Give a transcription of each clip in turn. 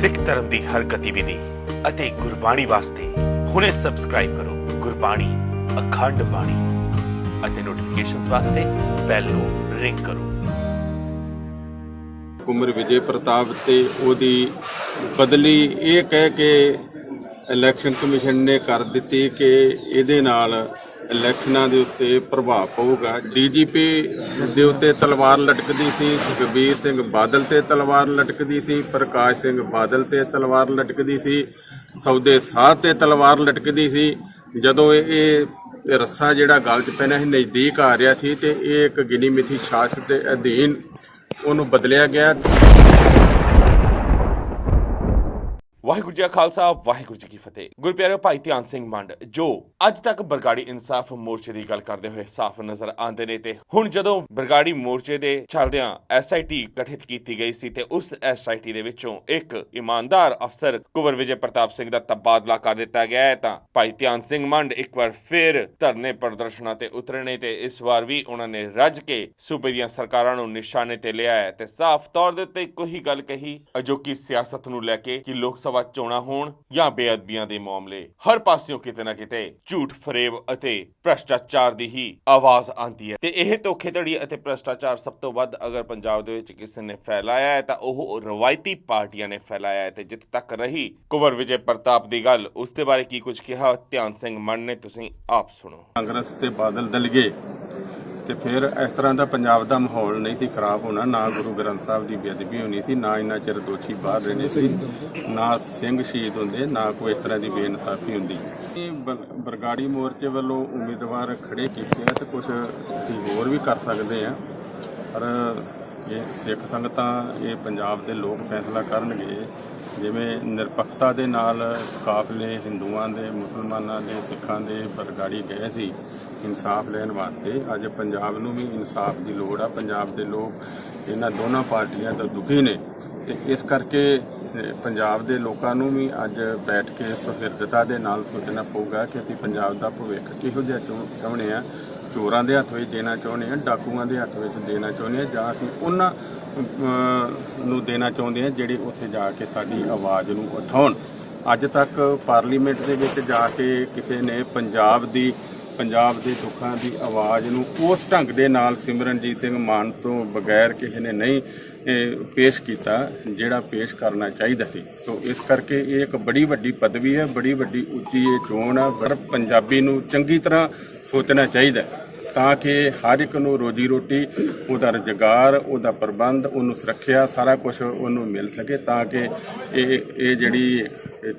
ਸਿੱਖ ਧਰਮ ਦੀ ਹਰ ਗਤੀਵਿਧੀ ਅਤੇ ਗੁਰਬਾਣੀ ਵਾਸਤੇ ਹੁਣੇ ਸਬਸਕ੍ਰਾਈਬ ਕਰੋ ਗੁਰਬਾਣੀ ਅਖੰਡ ਬਾਣੀ ਅਤੇ ਨੋਟੀਫਿਕੇਸ਼ਨਸ ਵਾਸਤੇ ਬੈਲ ਨੂੰ ਰਿੰਗ ਕਰੋ। ਕੁਮਰ ਵਿਜੇ ਪ੍ਰਤਾਪ ਤੇ ਉਹਦੀ ਬਦਲੀ ਇਹ ਕਹਿ ਕੇ ਇਲੈਕਸ਼ਨ ਕਮਿਸ਼ਨ ਨੇ ਕਰ ਦਿੱਤੀ ਕਿ ਇਹਦੇ ਨਾਲ ਇਲੈਕਸ਼ਨਾਂ ਦੇ ਉੱਤੇ ਪ੍ਰਭਾਵ ਪਊਗਾ। ਡੀਜੀਪੀ ਦੇ ਉੱਤੇ ਤਲਵਾਰ ਲਟਕਦੀ ਸੀ, ਸੁਖਬੀਰ ਸਿੰਘ ਬਾਦਲ ਤੇ ਤਲਵਾਰ ਲਟਕਦੀ ਸੀ, ਪ੍ਰਕਾਸ਼ ਸਿੰਘ ਬਾਦਲ ਤੇ ਤਲਵਾਰ ਲਟਕਦੀ ਸੀ, ਸੌਦੇ ਸਾਹ ਤੇ ਤਲਵਾਰ ਲਟਕਦੀ ਸੀ। ਜਦੋਂ ਇਹ ਰੱਸਾ ਜਿਹੜਾ ਗਲ 'ਚ ਪੈਣਾ ਸੀ, ਨਜ਼ਦੀਕ ਆ ਰਿਹਾ ਸੀ ਤੇ ਇਹ ਇੱਕ ਗਿਨੀ ਮਿਥੀ ਸ਼ਾਸਕ ਦੇ ਅਧੀਨ ਉਹਨੂੰ ਬਦਲਿਆ ਗਿਆ। ਵਾਹਿਗੁਰੂ ਜੀ ਕਾ ਖਾਲਸਾ, ਵਾਹਿਗੁਰੂ ਜੀ ਕੀ ਫਤਿਹ। ਗੁਰਪਿਆਰੇ ਭਾਈ ਧਿਆਨ ਸਿੰਘ ਮੰਡ, ਜੋ ਅੱਜ ਤੱਕ ਬਰਗਾੜੀ ਇਨਸਾਫ ਮੋਰਚੇ ਦੀ ਗੱਲ ਕਰਦੇ ਹੋਏ ਸਾਫ਼ ਨਜ਼ਰ ਆਉਂਦੇ ਨੇ ਤੇ ਹੁਣ ਜਦੋਂ ਬਰਗਾੜੀ ਮੋਰਚੇ ਦੇ ਚੱਲਦਿਆਂ ਐਸਆਈਟੀ ਗਠਿਤ ਕੀਤੀ ਗਈ ਸੀ ਤੇ ਉਸ ਐਸਆਈਟੀ ਦੇ ਵਿੱਚੋਂ ਇੱਕ ਇਮਾਨਦਾਰ ਅਫਸਰ ਕੁਵਰ ਵਿਜੇ ਪ੍ਰਤਾਪ ਸਿੰਘ ਦਾ ਤਬਾਦਲਾ ਕਰ ਦਿੱਤਾ ਗਿਆ ਹੈ, ਤਾਂ ਭਾਈ ਧਿਆਨ ਸਿੰਘ ਮੰਡ ਇੱਕ ਵਾਰ ਫਿਰ ਧਰਨੇ ਪ੍ਰਦਰਸ਼ਨਾਂ ਤੇ ਉਤਰਨੇ ਤੇ ਇਸ ਵਾਰ ਵੀ ਉਹਨਾਂ ਨੇ ਰੱਜ ਕੇ ਸੂਬੇ ਦੀਆਂ ਸਰਕਾਰਾਂ ਨੂੰ ਨਿਸ਼ਾਨੇ ਤੇ ਲਿਆ ਹੈ ਤੇ ਸਾਫ਼ ਤੌਰ ਦੇ ਉੱਤੇ ਇੱਕੋ ਹੀ ਗੱਲ ਕਹੀ, ਅਜੋਕੀ ਸਿਆਸਤ ਨੂੰ ਲੈ ਕੇ ਕਿ ਲੋਕ ਸਭਾ ਚੋਣਾਂ ਹੋਣ ਜਾਂ ਬੇਅਦਬੀਆਂ ਦੇ ਮਾਮਲੇ। ਹਰ ਪਾਸਿਓਂ ਕਿਤੇ ਨਾ ਕਿਤੇ ਝੂਠ ਫਰੇਬ ਅਤੇ ਭ੍ਰਸ਼ਟਾਚਾਰ ਦੀ ਹੀ ਆਵਾਜ਼ ਆਉਂਦੀ ਹੈ। ਤੇ ਇਹ ਧੋਖੇਧੜੀ ਅਤੇ ਭ੍ਰਸ਼ਟਾਚਾਰ ਸਭ ਤੋਂ ਵੱਧ ਅਗਰ ਪੰਜਾਬ ਦੇ ਵਿੱਚ ਕਿਸੇ ਨੇ ਫੈਲਾਇਆ ਹੈ, ਤਾਂ ਉਹ ਰਵਾਇਤੀ ਪਾਰਟੀਆਂ ਨੇ ਫੈਲਾਇਆ ਹੈ ਤੇ ਜਿੱਥੇ ਤੱਕ ਰਹੀ ਕੁਵਰ ਵਿਜੇ ਪ੍ਰਤਾਪ ਦੀ ਗੱਲ। ਉਸ ਦੇ ਬਾਰੇ ਕੀ ਕੁਝ ਕਿਹਾ? ਧਿਆਨ ਸਿੰਘ ਮੰਨ ਨੇ, ਤੁਸੀਂ ਆਪ ਸੁਣੋ। ਕਾਂਗਰਸ ਤੇ ਬਾਦਲ ਦਲ ਤੇ ਫਿਰ ਇਸ ਤਰ੍ਹਾਂ ਦਾ ਪੰਜਾਬ ਦਾ ਮਾਹੌਲ ਨਹੀਂ ਸੀ ਖਰਾਬ ਹੋਣਾ, ਨਾ ਗੁਰੂ ਗ੍ਰੰਥ ਸਾਹਿਬ ਦੀ ਬੇਅਦਬੀ ਹੋਣੀ ਸੀ, ਨਾ ਇੰਨਾ ਚਿਰ ਦੋਸ਼ੀ ਬਾਹਰ ਰਹਿਣੇ ਸੀ, ਨਾ ਸਿੰਘ ਸ਼ਹੀਦ ਹੁੰਦੇ, ਨਾ ਕੋਈ ਇਸ ਤਰ੍ਹਾਂ ਦੀ ਬੇਇਨਸਾਫੀ ਹੁੰਦੀ। ਇਹ ਬਰਗਾੜੀ ਮੋਰਚੇ ਵੱਲੋਂ ਉਮੀਦਵਾਰ ਖੜੇ ਕੀਤੇ ਆ ਤੇ ਕੁਝ ਅਸੀਂ ਹੋਰ ਵੀ ਕਰ ਸਕਦੇ ਆ। ਪਰ ਇਹ ਸਿੱਖ ਸੰਗਤਾਂ, ਇਹ ਪੰਜਾਬ ਦੇ ਲੋਕ ਫੈਸਲਾ ਕਰਨਗੇ ਜਿਵੇਂ ਨਿਰਪੱਖਤਾ ਦੇ ਨਾਲ ਕਾਫਲੇ ਹਿੰਦੂਆਂ ਦੇ, ਮੁਸਲਮਾਨਾਂ ਦੇ, ਸਿੱਖਾਂ ਦੇ ਬਰਗਾੜੀ ਗਏ ਸੀ ਇਨਸਾਫ ਲੈਣ ਵਾਸਤੇ। ਅੱਜ ਪੰਜਾਬ ਨੂੰ ਵੀ ਇਨਸਾਫ ਦੀ ਲੋੜ ਆ। ਪੰਜਾਬ ਦੇ ਲੋਕ ਇਹਨਾਂ ਦੋਨਾਂ ਪਾਰਟੀਆਂ ਤੋਂ ਦੁਖੀ ਨੇ। ਤੇ ਇਸ ਕਰਕੇ ਪੰਜਾਬ ਦੇ ਲੋਕਾਂ ਨੂੰ ਵੀ ਅੱਜ ਬੈਠ ਕੇ ਸੁਹਿਰਦਤਾ ਦੇ ਨਾਲ ਸੋਚਣਾ ਪਊਗਾ ਕਿ ਅਸੀਂ ਪੰਜਾਬ ਦਾ ਭਵਿੱਖ ਕਿਹੋ ਜਿਹਾ ਚਾਹੁੰਦੇ ਆ ਚੋਰਾਂ ਦੇ ਹੱਥ ਵਿੱਚ ਦੇਣਾ ਚਾਹੁੰਦੇ ਆ ਡਾਕੂਆਂ ਦੇ ਹੱਥ ਵਿੱਚ ਦੇਣਾ ਚਾਹੁੰਦੇ ਆ ਜਾਂ ਅਸੀਂ ਉਹਨਾਂ ਨੂੰ ਦੇਣਾ ਚਾਹੁੰਦੇ ਆ ਜਿਹੜੇ ਉੱਥੇ ਜਾ ਕੇ ਸਾਡੀ ਆਵਾਜ਼ ਨੂੰ ਉਠਾਉਣ। ਅੱਜ ਤੱਕ ਪਾਰਲੀਮੈਂਟ ਦੇ ਵਿੱਚ ਜਾ ਕੇ ਕਿਸੇ ਨੇ ਪੰਜਾਬ ਦੀ, ਪੰਜਾਬ ਦੇ ਦੁੱਖਾਂ ਦੀ ਆਵਾਜ਼ ਨੂੰ ਉਸ ਢੰਗ ਦੇ ਨਾਲ ਸਿਮਰਨਜੀਤ ਸਿੰਘ ਮਾਨ ਤੋਂ ਬਗੈਰ ਕਿਸੇ ਨੇ ਨਹੀਂ ਪੇਸ਼ ਕੀਤਾ, ਜਿਹੜਾ ਪੇਸ਼ ਕਰਨਾ ਚਾਹੀਦਾ ਸੀ। ਸੋ ਇਸ ਕਰਕੇ ਇਹ ਇੱਕ ਬੜੀ ਵੱਡੀ ਪਦਵੀ ਹੈ, ਬੜੀ ਵੱਡੀ ਉੱਚੀ ਇਹ ਚੋਣ ਹੈ, ਪਰ ਪੰਜਾਬੀ ਨੂੰ ਚੰਗੀ ਤਰ੍ਹਾਂ ਸੋਚਣਾ ਚਾਹੀਦਾ ਤਾਂ ਕਿ ਹਰ ਇੱਕ ਨੂੰ ਰੋਜੀ ਰੋਟੀ ਉਹਦਾ ਰੁਜ਼ਗਾਰ ਉਹਦਾ ਪ੍ਰਬੰਧ ਉਹਨੂੰ ਸੁਰੱਖਿਆ ਸਾਰਾ ਕੁਝ ਉਹਨੂੰ ਮਿਲ ਸਕੇ ਤਾਂ ਕਿ ਇਹ ਇਹ ਜਿਹੜੀ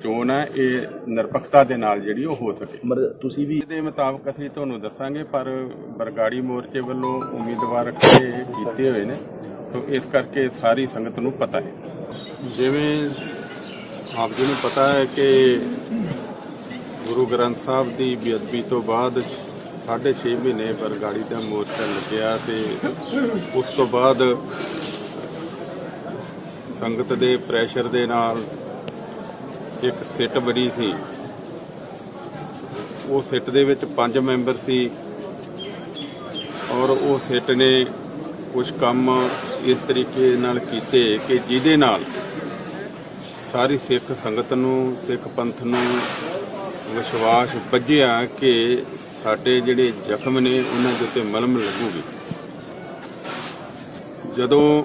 ਚੋਣ ਹੈ ਇਹ ਨਿਰਪੱਖਤਾ ਦੇ ਨਾਲ ਜਿਹੜੀ ਉਹ ਹੋ ਸਕੇ। ਮਰ ਤੁਸੀਂ ਵੀ ਦੇ ਮੁਤਾਬਕ ਅਸੀਂ ਤੁਹਾਨੂੰ ਦੱਸਾਂਗੇ ਪਰ ਬਰਗਾੜੀ ਮੋਰਚੇ ਵੱਲੋਂ ਉਮੀਦਵਾਰ ਖੜੇ ਕੀਤੇ ਹੋਏ ਨੇ। ਸੋ ਇਸ ਕਰਕੇ ਸਾਰੀ ਸੰਗਤ ਨੂੰ ਪਤਾ ਹੈ। ਜਿਵੇਂ ਆਪ ਜੀ ਨੂੰ ਪਤਾ ਹੈ ਕਿ ਗੁਰੂ ਗ੍ਰੰਥ ਸਾਹਿਬ ਦੀ ਬੇਅਦਬੀ ਤੋਂ ਬਾਅਦ ਸਾਢੇ 6 ਮਹੀਨੇ ਬਰਗਾੜੀ ਦਾ ਮੋਰਚਾ ਲੱਗਿਆ ਤੇ ਉਸ ਤੋਂ ਬਾਅਦ ਸੰਗਤ ਦੇ ਪ੍ਰੈਸ਼ਰ ਦੇ ਨਾਲ ਇੱਕ ਸਿੱਟ ਬੜੀ ਸੀ। ਉਹ ਸਿੱਟ ਦੇ ਵਿੱਚ ਪੰਜ ਮੈਂਬਰ ਸੀ ਔਰ ਉਹ ਸਿੱਟ ਨੇ ਕੁਝ ਕੰਮ ਇਸ ਤਰੀਕੇ ਨਾਲ ਕੀਤੇ ਕਿ ਜਿਹਦੇ ਨਾਲ ਸਾਰੀ ਸਿੱਖ ਸੰਗਤ ਨੂੰ, ਸਿੱਖ ਪੰਥ ਨੂੰ ਵਿਸ਼ਵਾਸ ਵੱਜਿਆ ਕਿ ਸਾਡੇ ਜਿਹੜੇ ਜ਼ਖਮ ਨੇ ਉਹਨਾਂ ਦੇ ਉੱਤੇ ਮਲਮ ਲੱਗੂਗੀ। ਜਦੋਂ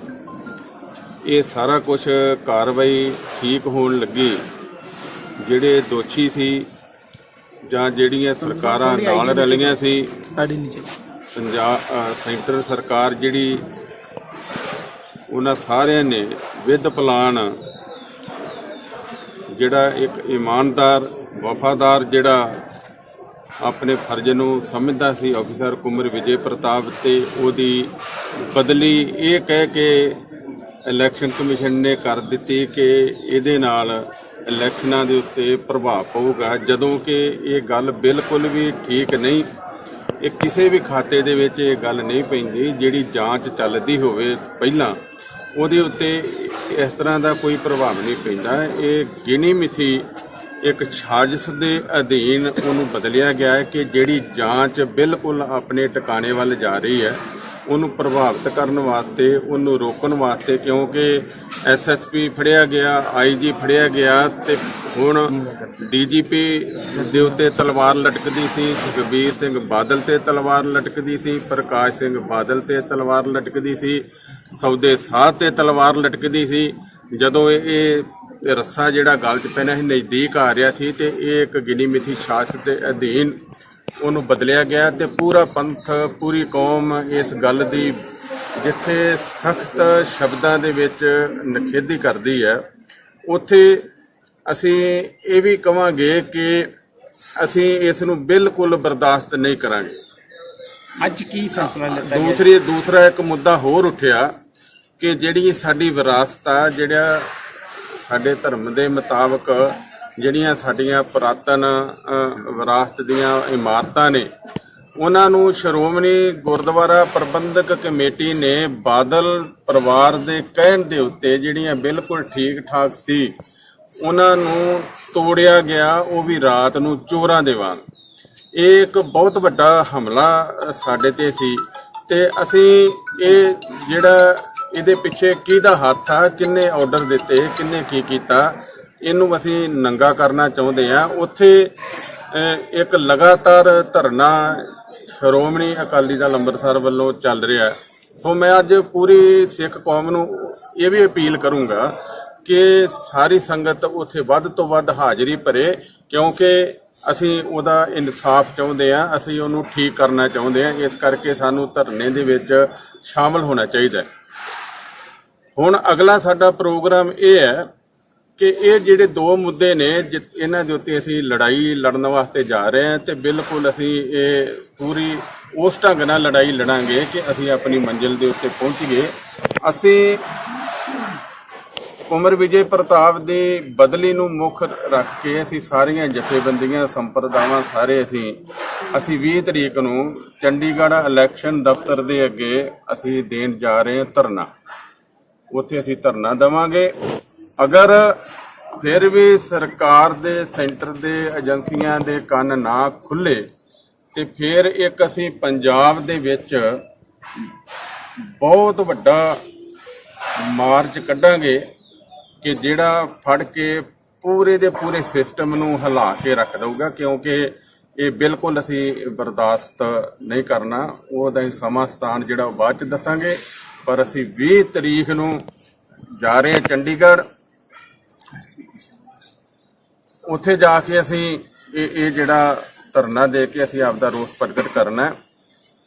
ਇਹ ਸਾਰਾ ਕੁਝ ਕਾਰਵਾਈ ਠੀਕ ਹੋਣ ਲੱਗੀ ਜਿਹੜੇ ਦੋਸ਼ੀ ਸੀ ਜਾਂ ਜਿਹੜੀਆਂ ਸਰਕਾਰਾਂ ਨਾਲ ਰਲੀਆਂ ਸੀ ਸਾਡੀ ਨੀਚੇ। ਪੰਜਾਬ ਸੈਂਟਰ ਸਰਕਾਰ ਜਿਹੜੀ ਉਹਨਾਂ ਸਾਰਿਆਂ ਨੇ ਵਿਦ ਪਲਾਨ ਜਿਹੜਾ ਇੱਕ ਇਮਾਨਦਾਰ ਵਫਾਦਾਰ ਜਿਹੜਾ ਆਪਣੇ ਫਰਜ਼ ਨੂੰ ਸਮਝਦਾ ਸੀ ਅਫਸਰ ਕੁਮਰ ਵਿਜੇ ਪ੍ਰਤਾਪ ਤੇ ਉਹਦੀ ਬਦਲੀ ਇਹ ਕਹਿ ਕੇ ਇਲੈਕਸ਼ਨ ਕਮਿਸ਼ਨ ਨੇ ਕਰ ਦਿੱਤੀ ਕਿ ਇਹਦੇ ਨਾਲ ਇਲੈਕਸ਼ਨਾਂ ਦੇ ਉੱਤੇ ਪ੍ਰਭਾਵ ਪਊਗਾ। ਜਦੋਂ ਕਿ ਇਹ ਗੱਲ ਬਿਲਕੁਲ ਵੀ ਠੀਕ ਨਹੀਂ, ਇਹ ਕਿਸੇ ਵੀ ਖਾਤੇ ਦੇ ਵਿੱਚ ਇਹ ਗੱਲ ਨਹੀਂ ਪੈਂਦੀ, ਜਿਹੜੀ ਜਾਂਚ ਚੱਲਦੀ ਹੋਵੇ ਪਹਿਲਾਂ, ਉਹਦੇ ਉੱਤੇ ਇਸ ਤਰ੍ਹਾਂ ਦਾ ਕੋਈ ਪ੍ਰਭਾਵ ਨਹੀਂ ਪੈਂਦਾ। ਇਹ ਗਿਣੀ ਮਿਥੀ ਇੱਕ ਸਾਜ਼ਿਸ਼ ਦੇ ਅਧੀਨ ਉਹਨੂੰ ਬਦਲਿਆ ਗਿਆ ਹੈ ਕਿ ਜਿਹੜੀ ਜਾਂਚ ਬਿਲਕੁਲ ਆਪਣੇ ਟਿਕਾਣੇ ਵੱਲ ਜਾ ਰਹੀ ਹੈ, ਉਹਨੂੰ ਪ੍ਰਭਾਵਿਤ ਕਰਨ ਵਾਸਤੇ, ਉਹਨੂੰ ਰੋਕਣ ਵਾਸਤੇ ਕਿਉਂਕਿ ਐਸਐਸਪੀ ਫੜਿਆ ਗਿਆ ਆਈਜੀ ਫੜਿਆ ਗਿਆ ਤੇ ਹੁਣ ਡੀਜੀਪੀ ਦੇ ਉੱਤੇ ਤਲਵਾਰ ਲਟਕਦੀ ਸੀ, ਸੁਖਬੀਰ ਸਿੰਘ ਬਾਦਲ ਤੇ ਤਲਵਾਰ ਲਟਕਦੀ ਸੀ, ਪ੍ਰਕਾਸ਼ ਸਿੰਘ ਬਾਦਲ ਤੇ ਤਲਵਾਰ ਲਟਕਦੀ ਸੀ, ਸੌਦੇ ਸਾਹ ਤੇ ਤਲਵਾਰ ਲਟਕਦੀ ਸੀ। ਜਦੋਂ ਇਹ ਇਹ ਰੱਸਾ ਜਿਹੜਾ ਗਲ 'ਚ ਪੈਣਾ ਸੀ ਨਜ਼ਦੀਕ ਆ ਰਿਹਾ ਸੀ ਤੇ ਇਹ ਇੱਕ ਗਿਣੀ ਮਿਥੀ ਸ਼ਾਸਤ ਦੇ ਅਧੀਨ ਉਹਨੂੰ ਬਦਲਿਆ ਗਿਆ ਤੇ ਪੂਰਾ ਪੰਥ ਪੂਰੀ ਕੌਮ ਇਸ ਗੱਲ ਦੀ ਜਿੱਥੇ ਸਖਤ ਸ਼ਬਦਾਂ ਦੇ ਵਿੱਚ ਨਖੇਦੀ ਕਰਦੀ ਹੈ ਉੱਥੇ ਅਸੀਂ ਇਹ ਵੀ ਕਵਾਂਗੇ ਕਿ ਅਸੀਂ ਇਸ ਨੂੰ ਬਿਲਕੁਲ ਬਰਦਾਸ਼ਤ ਨਹੀਂ ਕਰਾਂਗੇ। ਅੱਜ ਕੀ ਫੈਸਲਾ ਲਿੱਤਾ ਦੂਸਰੀ ਦੂਸਰਾ ਇੱਕ ਮੁੱਦਾ ਹੋਰ ਉੱਠਿਆ ਕਿ ਜਿਹੜੀ ਸਾਡੀ ਵਿਰਾਸਤ ਆ ਜਿਹੜਾ ਸਾਡੇ ਧਰਮ ਦੇ ਮੁਤਾਬਕ ਜਿਹੜੀਆਂ ਸਾਡੀਆਂ ਪੁਰਾਤਨ ਵਿਰਾਸਤ ਦੀਆਂ ਇਮਾਰਤਾਂ ਨੇ, ਉਹਨਾਂ ਨੂੰ ਸ਼੍ਰੋਮਣੀ ਗੁਰਦੁਆਰਾ ਪ੍ਰਬੰਧਕ ਕਮੇਟੀ ਨੇ ਬਾਦਲ ਪਰਿਵਾਰ ਦੇ ਕਹਿਣ ਦੇ ਉੱਤੇ ਜਿਹੜੀਆਂ ਬਿਲਕੁਲ ਠੀਕ ਠਾਕ ਸੀ, ਉਹਨਾਂ ਨੂੰ ਤੋੜਿਆ ਗਿਆ, ਉਹ ਵੀ ਰਾਤ ਨੂੰ ਚੋਰਾਂ ਦੇ ਵਾਂਗ। ਇਹ ਇੱਕ ਬਹੁਤ ਵੱਡਾ ਹਮਲਾ ਸਾਡੇ ਤੇ ਸੀ ਤੇ ਅਸੀਂ ਇਹ ਜਿਹੜਾ ਇਹਦੇ ਪਿੱਛੇ ਕਿਹਦਾ ਹੱਥ ਆ, ਕਿੰਨੇ ਆਰਡਰ ਦਿੱਤੇ, ਕਿੰਨੇ ਕੀ ਕੀਤਾ, ਇਹਨੂੰ ਅਸੀਂ ਨੰਗਾ ਕਰਨਾ ਚਾਹੁੰਦੇ ਆ। ਉੱਥੇ ਇੱਕ ਲਗਾਤਾਰ ਧਰਨਾ ਸ਼੍ਰੋਮਣੀ ਅਕਾਲੀ ਦਲ ਅੰਮ੍ਰਿਤਸਰ ਵੱਲੋਂ ਚੱਲ ਰਿਹਾ ਸੋ ਮੈਂ ਅੱਜ ਪੂਰੀ ਸਿੱਖ ਕੌਮ ਨੂੰ ਇਹ ਵੀ ਅਪੀਲ ਕਰੂੰਗਾ ਕਿ ਸਾਰੀ ਸੰਗਤ ਉੱਥੇ ਵੱਧ ਤੋਂ ਵੱਧ ਹਾਜ਼ਰੀ ਭਰੇ, ਕਿਉਂਕਿ ਅਸੀਂ ਉਹਦਾ ਇਨਸਾਫ ਚਾਹੁੰਦੇ ਆ, ਅਸੀਂ ਉਹਨੂੰ ਠੀਕ ਕਰਨਾ ਚਾਹੁੰਦੇ ਆ। ਇਸ ਕਰਕੇ ਸਾਨੂੰ ਧਰਨੇ ਦੇ ਵਿੱਚ ਸ਼ਾਮਲ ਹੋਣਾ ਚਾਹੀਦਾ ਹੁਣ ਅਗਲਾ ਸਾਡਾ ਪ੍ਰੋਗਰਾਮ ਇਹ ਹੈ ਕਿ ਇਹ ਜਿਹੜੇ ਦੋ ਮੁੱਦੇ ਨੇ ਜਿ- ਇਹਨਾਂ ਦੇ ਉੱਤੇ ਅਸੀਂ ਲੜਾਈ ਲੜਨ ਵਾਸਤੇ ਜਾ ਰਹੇ ਹਾਂ ਤੇ ਬਿਲਕੁਲ ਅਸੀਂ ਇਹ ਪੂਰੀ ਉਸ ਢੰਗ ਨਾਲ ਲੜਾਈ ਲੜਾਂਗੇ ਕਿ ਅਸੀਂ ਆਪਣੀ ਮੰਜ਼ਿਲ ਦੇ ਉੱਤੇ ਪਹੁੰਚੀਏ ਅਸੀਂ ਉਮਰ ਵਿਜੇ ਪ੍ਰਤਾਪ ਦੀ ਬਦਲੀ ਨੂੰ ਮੁੱਖ ਰੱਖ ਕੇ ਅਸੀਂ ਸਾਰੀਆਂ ਜਥੇਬੰਦੀਆਂ, ਸੰਪਰਦਾਵਾਂ ਸਾਰੇ ਅਸੀਂ ਅਸੀਂ 20 ਤਰੀਕ ਨੂੰ ਚੰਡੀਗੜ੍ਹ ਇਲੈਕਸ਼ਨ ਦਫ਼ਤਰ ਦੇ ਅੱਗੇ ਅਸੀਂ ਦੇਣ ਜਾ ਰਹੇ ਹਾਂ ਧਰਨਾ। ਉੱਥੇ ਅਸੀਂ ਧਰਨਾ ਦੇਵਾਂਗੇ। ਅਗਰ ਫਿਰ ਵੀ ਸਰਕਾਰ ਦੇ, ਸੈਂਟਰ ਦੇ, ਏਜੰਸੀਆਂ ਦੇ ਕੰਨ ਨਾ ਖੁੱਲੇ, ਤੇ ਫਿਰ ਇੱਕ ਅਸੀਂ ਪੰਜਾਬ ਦੇ ਵਿੱਚ ਬਹੁਤ ਵੱਡਾ ਮਾਰਚ ਕੱਢਾਂਗੇ ਕਿ ਜਿਹੜਾ ਫੜ ਕੇ ਪੂਰੇ ਦੇ ਪੂਰੇ ਸਿਸਟਮ ਨੂੰ ਹਿਲਾ ਕੇ ਰੱਖ ਦਊਗਾ, ਕਿਉਂਕਿ ਇਹ ਬਿਲਕੁਲ ਅਸੀਂ ਬਰਦਾਸ਼ਤ ਨਹੀਂ ਕਰਨਾ। ਉਹਦਾ ਹੀ ਸਮਾਂ ਸਥਾਨ ਜਿਹੜਾ ਉਹ ਬਾਅਦ ਚ ਦੱਸਾਂਗੇ। ਪਰ ਅਸੀਂ 20 ਤਰੀਕ ਨੂੰ ਜਾ ਰਹੇ ਹਾਂ ਚੰਡੀਗੜ੍ਹ। ਉੱਥੇ ਜਾ ਕੇ ਅਸੀਂ ਇਹ ਇਹ ਜਿਹੜਾ ਧਰਨਾ ਦੇ ਕੇ ਅਸੀਂ ਆਪਦਾ ਰੋਸ ਪ੍ਰਗਟ ਕਰਨਾ ਹੈ।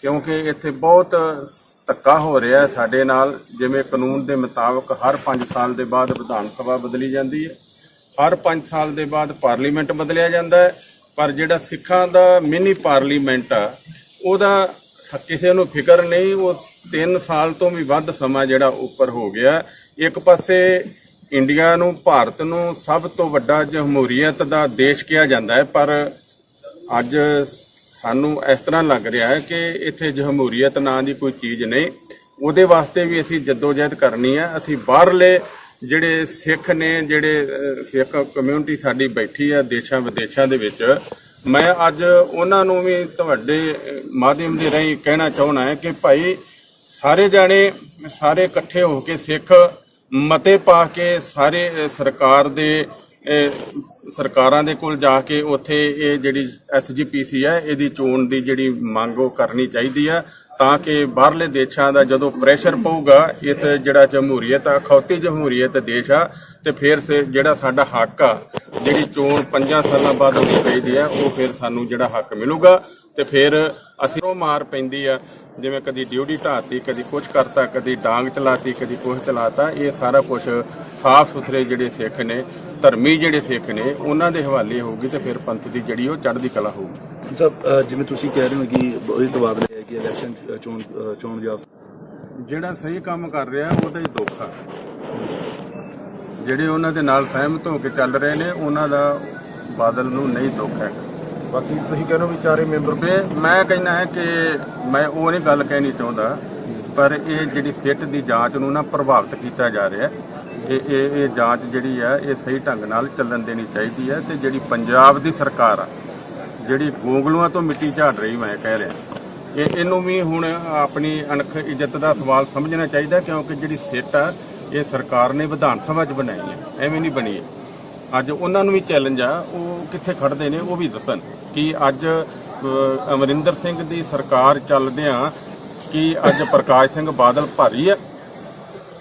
ਕਿਉਂਕਿ ਇੱਥੇ ਬਹੁਤ ਧੱਕਾ ਹੋ ਰਿਹਾ ਹੈ ਸਾਡੇ ਨਾਲ। ਜਿਵੇਂ ਕਾਨੂੰਨ ਦੇ ਮੁਤਾਬਕ ਹਰ 5 ਸਾਲ ਦੇ ਬਾਅਦ ਵਿਧਾਨ ਸਭਾ ਬਦਲੀ ਜਾਂਦੀ ਹੈ। ਹਰ 5 ਸਾਲ ਦੇ ਬਾਅਦ ਪਾਰਲੀਮੈਂਟ ਬਦਲਿਆ ਜਾਂਦਾ ਹੈ। ਪਰ ਜਿਹੜਾ ਸਿੱਖਾਂ ਦਾ ਮਿਨੀ ਪਾਰਲੀਮੈਂਟ ਆ, ਉਹਦਾ ਕਿਸੇ ਨੂੰ ਫਿਕਰ ਨਹੀਂ, ਉਹ 3 ਸਾਲ ਤੋਂ ਵੀ ਵੱਧ ਸਮਾਂ ਜਿਹੜਾ ਉੱਪਰ ਹੋ ਗਿਆ। ਇੱਕ ਪਾਸੇ ਇੰਡੀਆ ਨੂੰ, ਭਾਰਤ ਨੂੰ ਸਭ ਤੋਂ ਵੱਡਾ ਜਮਹੂਰੀਅਤ ਦਾ ਦੇਸ਼ ਕਿਹਾ ਜਾਂਦਾ ਹੈ, ਪਰ ਅੱਜ ਸਾਨੂੰ ਇਸ ਤਰ੍ਹਾਂ ਲੱਗ ਰਿਹਾ ਹੈ ਕਿ ਇੱਥੇ ਜਮਹੂਰੀਅਤ ਨਾਂ ਦੀ ਕੋਈ ਚੀਜ਼ ਨਹੀਂ। ਉਹਦੇ ਵਾਸਤੇ ਵੀ ਅਸੀਂ ਜਦੋਜਹਿਦ ਕਰਨੀ ਹੈ। ਅਸੀਂ ਬਾਹਰਲੇ ਜਿਹੜੇ ਸਿੱਖ ਨੇ, ਜਿਹੜੇ ਸਿੱਖ ਕਮਿਊਨਿਟੀ ਸਾਡੀ ਬੈਠੀ ਹੈ ਦੇਸ਼ਾਂ ਵਿਦੇਸ਼ਾਂ ਦੇ ਵਿੱਚ, ਮੈਂ ਅੱਜ ਉਹਨਾਂ ਨੂੰ ਵੀ ਤੁਹਾਡੇ ਮਾਧਿਅਮ ਦੇ ਰਾਹੀਂ ਕਹਿਣਾ ਚਾਹੁੰਦਾ ਹਾਂ ਕਿ ਭਾਈ ਸਾਰੇ ਜਾਣੇ ਸਾਰੇ ਇਕੱਠੇ ਹੋ ਕੇ ਸਿੱਖ ਮਤੇ ਪਾ ਕੇ ਸਾਰੇ ਸਰਕਾਰ ਦੇ ਸਰਕਾਰਾਂ ਦੇ ਕੋਲ ਜਾ ਕੇ ਉੱਥੇ ਇਹ ਜਿਹੜੀ ਐਸਜੀਪੀਸੀ ਹੈ ਇਹਦੀ ਚੋਣ ਦੀ ਜਿਹੜੀ ਮੰਗ ਉਹ ਕਰਨੀ ਚਾਹੀਦੀ ਹੈ ਤਾਂ ਕਿ ਬਾਹਰਲੇ ਦੇਸ਼ਾਂ ਦਾ ਜਦੋਂ ਪ੍ਰੈਸ਼ਰ ਪਊਗਾ, ਇਸ ਜਿਹੜਾ ਜਮਹੂਰੀਅਤ ਆ ਖੌਤੀ ਜਮਹੂਰੀਅਤ ਦੇਸ਼ ਆ, ਤੇ ਫਿਰ ਜਿਹੜਾ ਸਾਡਾ ਹੱਕ ਆ, ਜਿਹੜੀ ਚੋਣ 5 ਸਾਲਾਂ ਬਾਅਦ ਹੋਣੀ ਚਾਹੀਦੀ ਆ, ਉਹ ਫਿਰ ਸਾਨੂੰ ਜਿਹੜਾ ਹੱਕ ਮਿਲੂਗਾ ਤੇ ਫਿਰ ਅਸੀਂ ਉਹ ਮਾਰ ਪੈਂਦੀ ਆ ਜਿਵੇਂ ਕਦੀ ਡਿਊਟੀ ਢਾਤੀ ਕਦੀ ਕੁਝ ਕਰਤਾ ਕਦੀ ਡਾਂਗ ਚਲਾਤੀ ਕਦੀ ਕੁਝ ਚਲਾਤਾ ਇਹ ਸਾਰਾ ਕੁਝ ਸਾਫ਼ ਸੁਥਰੇ ਜਿਹੜੇ ਸਿੱਖ ਨੇ ਧਰਮੀ ਜਿਹੜੇ ਸਿੱਖ ਨੇ ਉਹਨਾਂ ਦੇ ਹਵਾਲੇ ਹੋਊਗੀ ਤੇ ਫਿਰ ਪੰਥ ਦੀ ਜਿਹੜੀ ਉਹ ਚੜ੍ਹਦੀ ਕਲਾ ਹੋਊਗੀ। ਸਭ ਜਿਵੇਂ ਤੁਸੀਂ ਕਹਿ ਰਹੇ ਹੋ ਕਿ ਉਹਦੇ ਤਬਾਦਲੇ ਹੈ ਕਿ ਇਲੈਕਸ਼ਨ ਚੋਣ ਚੋਣ ਜਾਬ ਜਿਹੜਾ ਸਹੀ ਕੰਮ ਕਰ ਰਿਹਾ ਉਹਦਾ ਹੀ ਦੁੱਖ ਆ ਜਿਹੜੇ ਉਹਨਾਂ ਦੇ ਨਾਲ ਸਹਿਮਤ ਹੋ ਕੇ ਚੱਲ ਰਹੇ ਨੇ ਉਹਨਾਂ ਦਾ ਬਾਦਲ ਨੂੰ ਨਹੀਂ ਦੁੱਖ ਹੈ ਬਾਕੀ ਤੁਸੀਂ ਕਹਿੰਦੇ ਹੋ ਵੀ ਚਾਰੇ ਮੈਂਬਰ ਤੇ ਮੈਂ ਕਹਿੰਦਾ ਹੈ ਕਿ ਮੈਂ ਉਹ ਨਹੀਂ ਗੱਲ ਕਹਿਣੀ ਚਾਹੁੰਦਾ, ਪਰ ਇਹ ਜਿਹੜੀ ਸਿੱਟ ਦੀ ਜਾਂਚ ਨੂੰ ਨਾ ਪ੍ਰਭਾਵਿਤ ਕੀਤਾ ਜਾ ਰਿਹਾ ਇਹ ਇਹ ਇਹ ਜਾਂਚ ਜਿਹੜੀ ਹੈ, ਇਹ ਸਹੀ ਢੰਗ ਨਾਲ ਚੱਲਣ ਦੇਣੀ ਚਾਹੀਦੀ ਹੈ ਤੇ ਜਿਹੜੀ ਪੰਜਾਬ ਦੀ ਸਰਕਾਰ ਆ, ਜਿਹੜੀ ਗੋਂਗਲੂਆਂ ਤੋਂ ਮਿੱਟੀ ਝਾੜ ਰਹੀ ਮੈਂ ਕਹਿ ਰਿਹਾ, ਇਹ, ਇਹਨੂੰ ਵੀ ਹੁਣ ਆਪਣੀ ਅਣਖ ਇੱਜ਼ਤ ਦਾ ਸਵਾਲ ਸਮਝਣਾ ਚਾਹੀਦਾ ਕਿਉਂਕਿ ਜਿਹੜੀ ਸਿੱਟ ਆ, ਇਹ ਸਰਕਾਰ ਨੇ ਵਿਧਾਨ ਸਭਾ 'ਚ ਬਣਾਈ ਹੈ, ਐਵੇਂ ਨਹੀਂ ਬਣੀ ਹੈ। ਅੱਜ ਉਹਨਾਂ ਨੂੰ ਵੀ ਚੈਲੰਜ ਆ, ਉਹ ਕਿੱਥੇ ਖੜਦੇ ਨੇ, ਉਹ ਵੀ ਦੱਸਣ ਕਿ ਅੱਜ ਅਮਰਿੰਦਰ ਸਿੰਘ ਦੀ ਸਰਕਾਰ ਚੱਲਦਿਆਂ ਕਿ ਅੱਜ ਪ੍ਰਕਾਸ਼ ਸਿੰਘ ਬਾਦਲ ਭਾਰੀ ਆ।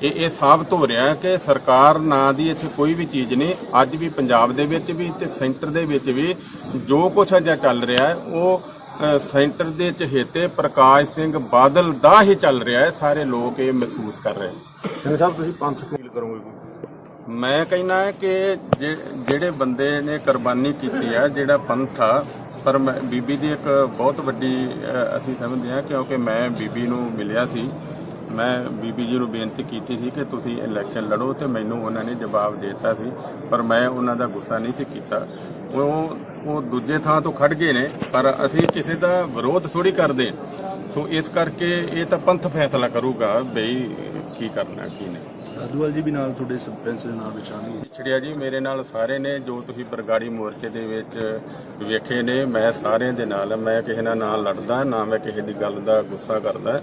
ਇਹ ਇਹ ਸਾਬਤ ਹੋ ਰਿਹਾ ਕਿ ਸਰਕਾਰ ਨਾਂ ਦੀ ਇੱਥੇ ਕੋਈ ਵੀ ਚੀਜ਼ ਨਹੀਂ, ਅੱਜ ਵੀ ਪੰਜਾਬ ਦੇ ਵਿੱਚ ਵੀ ਤੇ ਸੈਂਟਰ ਦੇ ਵਿੱਚ ਵੀ ਜੋ ਕੁਝ ਅਜਾ ਚੱਲ ਰਿਹਾ ਹੈ, ਉਹ ਸੈਂਟਰ ਦੇ ਚਹੇਤੇ ਪ੍ਰਕਾਸ਼ ਸਿੰਘ ਬਾਦਲ ਦਾ ਹੀ ਚੱਲ ਰਿਹਾ ਹੈ, ਸਾਰੇ ਲੋਕ ਇਹ ਮਹਿਸੂਸ ਕਰ ਰਹੇ ਹਨ ਸਿੰਘ ਸਾਹਿਬ, ਤੁਸੀਂ ਪੰਥ ਅਪੀਲ ਕਰੋਗੇ ਮੈਂ ਕਹਿੰਦਾ ਕਿ ਜਿਹੜੇ ਬੰਦੇ ਨੇ ਕੁਰਬਾਨੀ ਕੀਤੀ ਆ ਜਿਹੜਾ ਪੰਥ ਆ, ਪਰ ਮੈਂ- ਬੀਬੀ ਦੀ ਇੱਕ ਬਹੁਤ ਵੱਡੀ ਅਸੀਂ ਸਮਝਦੇ ਹਾਂ ਕਿਉਂਕਿ ਮੈਂ ਬੀਬੀ ਨੂੰ ਮਿਲਿਆ ਸੀ। ਮੈਂ ਬੀਬੀ ਜੀ ਨੂੰ ਬੇਨਤੀ ਕੀਤੀ ਸੀ ਕਿ ਤੁਸੀਂ ਇਲੈਕਸ਼ਨ ਲੜੋ ਤੇ ਮੈਨੂੰ ਉਹਨਾਂ ਨੇ ਜਵਾਬ ਦੇ ਦਿੱਤਾ ਸੀ, ਪਰ ਮੈਂ ਉਹਨਾਂ ਦਾ ਗੁੱਸਾ ਨਹੀਂ ਸੀ ਕੀਤਾ। ਉਹ ਉਹ ਦੂਜੇ ਥਾਂ ਤੋਂ ਖੜ ਗਏ ਨੇ, ਪਰ ਅਸੀਂ ਕਿਸੇ ਦਾ ਵਿਰੋਧ ਥੋੜੀ ਕਰਦੇ। ਸੋ ਇਸ ਕਰਕੇ ਇਹ ਤਾਂ ਪੰਥ ਫੈਸਲਾ ਕਰੂਗਾ ਬਈ ਕੀ ਕਰਨਾ, ਕੀ ਨਹੀਂ। ਅਦੂਵਾਲ ਜੀ ਵੀ ਨਾਲ ਤੁਹਾਡੇ ਸਰਪੰਚ ਦੇ ਨਾਲ ਵਿਚਾਰਨਗੇ ਪਿਛੜਿਆ ਜੀ, ਮੇਰੇ ਨਾਲ ਸਾਰੇ ਨੇ ਜੋ ਤੁਸੀਂ ਬਰਗਾੜੀ ਮੋਰਚੇ ਦੇ ਵਿੱਚ ਵੇਖੇ ਨੇ, ਮੈਂ ਸਾਰਿਆਂ ਦੇ ਨਾਲ, ਮੈਂ ਕਿਸੇ ਨਾਲ ਨਾ ਲੜਦਾ, ਨਾ ਮੈਂ ਕਿਸੇ ਦੀ ਗੱਲ ਦਾ ਗੁੱਸਾ ਕਰਦਾ।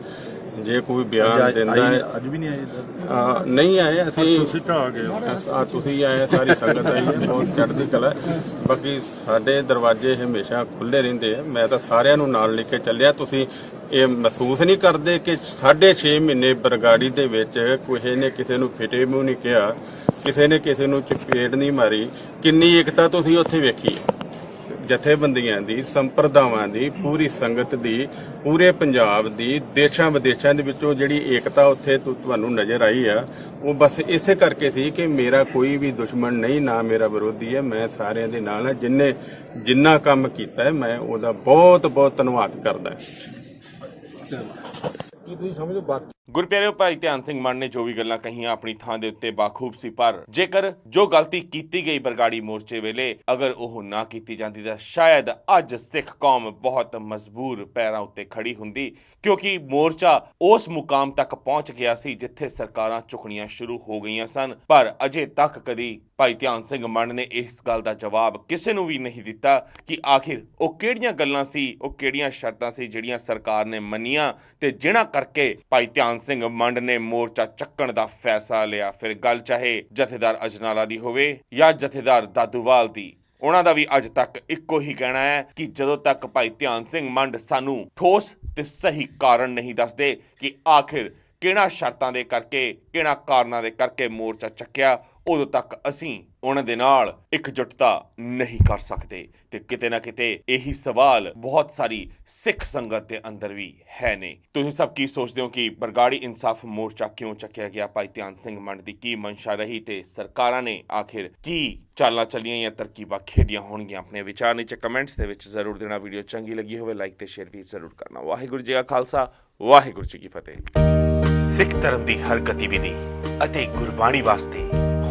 ਜੇ ਕੋਈ ਬਿਆਨ ਦਿੰਦਾ ਹੈ ਅੱਜ ਵੀ ਨਹੀਂ ਆਏ ਇੱਧਰ? ਆ, ਨਹੀਂ ਆਏ ਅਸੀਂ ਤੁਸੀਂ ਆ ਗਏ ਆ ਤੁਸੀਂ ਆਏ ਸਾਰੀ ਸੰਗਤ ਆਈ ਹੈ ਬਹੁਤ ਚੜ੍ਹਦੀ ਕਲਾ ਹੈ। ਬਾਕੀ ਸਾਡੇ ਦਰਵਾਜ਼ੇ ਹਮੇਸ਼ਾ ਖੁੱਲੇ ਰਹਿੰਦੇ ਆ। ਮੈਂ ਤਾਂ ਸਾਰਿਆਂ ਨੂੰ ਨਾਲ ਲੈ ਕੇ ਚੱਲਿਆ। ਤੁਸੀਂ ਇਹ ਮਹਿਸੂਸ ਨਹੀਂ ਕਰਦੇ ਕਿ 6.5 ਮਹੀਨੇ ਬਰਗਾੜੀ ਦੇ ਵਿੱਚ ਕਿਸੇ ਨੇ ਕਿਸੇ ਨੂੰ ਫਿਟੇ ਮੂੰਹ ਨਹੀਂ ਕਿਹਾ ਕਿਸੇ ਨੇ ਕਿਸੇ ਨੂੰ ਚਪੇੜ ਨਹੀਂ ਮਾਰੀ। ਕਿੰਨੀ ਏਕਤਾ ਤੁਸੀਂ ਉੱਥੇ ਵੇਖੀ ਹੈ। ਜਥੇਬੰਦੀਆਂ ਦੀ, ਸੰਪਰਦਾਵਾਂ ਦੀ, ਪੂਰੀ ਸੰਗਤ ਦੀ, ਪੂਰੇ ਪੰਜਾਬ ਦੀ, ਦੇਸ਼ਾਂ ਵਿਦੇਸ਼ਾਂ ਦੇ ਵਿੱਚੋਂ ਜਿਹੜੀ ਏਕਤਾ ਉੱਥੇ ਤੁਹਾਨੂੰ ਨਜ਼ਰ ਆਈ ਆ, ਉਹ ਬਸ ਇਸੇ ਕਰਕੇ ਸੀ ਕਿ ਮੇਰਾ ਕੋਈ ਵੀ ਦੁਸ਼ਮਣ ਨਹੀਂ, ਨਾ ਮੇਰਾ ਵਿਰੋਧੀ ਹੈ, ਮੈਂ ਸਾਰਿਆਂ ਦੇ ਨਾਲ ਹਾਂ ਜਿਨਨੇ ਜਿੰਨਾ ਕੰਮ ਕੀਤਾ ਹੈ, ਮੈਂ ਉਹਦਾ ਬਹੁਤ ਬਹੁਤ ਧੰਨਵਾਦ ਕਰਦਾ ਗੁਰਪਿਆਰੇ ਭਾਈ ਧਿਆਨ ਸਿੰਘ ਮਾਨ ਨੇ ਜੋ ਵੀ ਗੱਲਾਂ ਕਹੀਆਂ ਆਪਣੀ ਥਾਂ ਦੇ ਉੱਤੇ ਬਾਖੂਬ ਸੀ, ਪਰ ਜੇਕਰ ਜੋ ਗਲਤੀ ਕੀਤੀ ਗਈ ਬਰਗਾੜੀ ਮੋਰਚੇ ਵੇਲੇ, ਅਗਰ ਉਹ ਨਾ ਕੀਤੀ ਜਾਂਦੀ ਤਾਂ ਸ਼ਾਇਦ ਅੱਜ ਸਿੱਖ ਕੌਮ ਬਹੁਤ ਮਜ਼ਬੂਰ ਪੈਰਾਂ ਉੱਤੇ ਖੜੀ ਹੁੰਦੀ, ਕਿਉਂਕਿ ਮੋਰਚਾ ਉਸ ਮੁਕਾਮ ਤੱਕ ਪਹੁੰਚ ਗਿਆ ਸੀ ਜਿੱਥੇ ਸਰਕਾਰਾਂ ਝੁਕਣੀਆਂ ਸ਼ੁਰੂ ਹੋ ਗਈਆਂ ਸਨ। ਪਰ ਅਜੇ ਤੱਕ ਕਦੀ ਭਾਈ ਧਿਆਨ ਸਿੰਘ ਮੰਨ ਨੇ ਇਸ ਗੱਲ ਦਾ ਜਵਾਬ ਕਿਸੇ ਨੂੰ ਵੀ ਨਹੀਂ ਦਿੱਤਾ ਕਿ ਆਖਿਰ ਉਹ ਕਿਹੜੀਆਂ ਗੱਲਾਂ ਸੀ, ਉਹ ਕਿਹੜੀਆਂ ਸ਼ਰਤਾਂ ਸੀ ਜਿਹੜੀਆਂ ਸਰਕਾਰ ਨੇ ਮੰਨੀਆਂ ਤੇ ਜਿਨ੍ਹਾਂ ਕਰਕੇ ਭਾਈ ਧਿਆਨ ਸਿੰਘ ਮੰਡ ਨੇ ਮੋਰਚਾ ਚੱਕਣ ਦਾ ਫੈਸਲਾ ਲਿਆ। ਫਿਰ ਗੱਲ ਚਾਹੇ ਜਥੇਦਾਰ ਅਜਨਾਲਾ ਦੀ ਹੋਵੇ ਜਾਂ ਜਥੇਦਾਰ ਦਾਦੂਵਾਲ ਦੀ, ਉਹਨਾਂ ਦਾ ਵੀ ਅੱਜ ਤੱਕ ਇੱਕੋ ਹੀ ਕਹਿਣਾ ਹੈ ਕਿ ਜਦੋਂ ਤੱਕ ਭਾਈ ਧਿਆਨ ਸਿੰਘ ਮੰਡ ਸਾਨੂੰ ਠੋਸ ਤੇ ਸਹੀ ਕਾਰਨ ਨਹੀਂ ਦੱਸਦੇ ਕਿ ਆਖਿਰ ਕਿਹੜਾ ਸ਼ਰਤਾਂ ਦੇ ਕਰਕੇ, ਕਿਹੜਾ ਕਾਰਨਾਂ ਦੇ ਕਰਕੇ ਮੋਰਚਾ ਚੱਕਿਆ ਉਦੋਂ ਤੱਕ ਅਸੀਂ ਉਹਨਾਂ ਦੇ ਨਾਲ ਇਕਜੁੱਟਤਾ ਨਹੀਂ ਕਰ ਸਕਦੇ। ਤੇ ਕਿਤੇ ਨਾ ਕਿਤੇ ਇਹੀ ਸਵਾਲ ਬਹੁਤ ਸਾਰੀ ਸਿੱਖ ਸੰਗਤ ਦੇ ਅੰਦਰ ਵੀ ਹੈ ਨੇ। ਤੁਸੀਂ ਸਭ ਕੀ ਸੋਚਦੇ ਹੋ ਕਿ ਬਰਗਾੜੀ ਇਨਸਾਫ ਮੋਰਚਾ ਕਿਉਂ ਚੱਕਿਆ ਗਿਆ? ਭਾਈ ਧਿਆਨ ਸਿੰਘ ਮੰਡ ਦੀ ਕੀ ਮਨਸ਼ਾ ਰਹੀ ਤੇ ਸਰਕਾਰਾਂ ਨੇ ਆਖਿਰ ਕੀ ਚਾਲਾਂ ਚੱਲੀਆਂ ਜਾਂ ਤਰਕੀਬਾਂ ਖੇਡੀਆਂ ਹੋਣਗੀਆਂ? ਆਪਣੇ ਵਿਚਾਰ ਨੀਚੇ ਕਮੈਂਟਸ ਦੇ ਵਿੱਚ ਜ਼ਰੂਰ ਦੇਣਾ। ਵੀਡੀਓ ਚੰਗੀ ਲੱਗੀ ਹੋਵੇ, ਲਾਈਕ ਤੇ ਸ਼ੇਅਰ ਵੀ ਜ਼ਰੂਰ ਕਰਨਾ। ਵਾਹਿਗੁਰੂ ਜੀ ਕਾ ਖਾਲਸਾ, ਵਾਹਿਗੁਰੂ ਜੀ ਕੀ ਫਤਿਹ। ਸਿੱਖ ਧਰਮ ਦੀ ਹਰ ਗਤੀਵਿਧੀ ਅਤੇ ਗੁਰਬਾਣੀ ਵਾਸਤੇ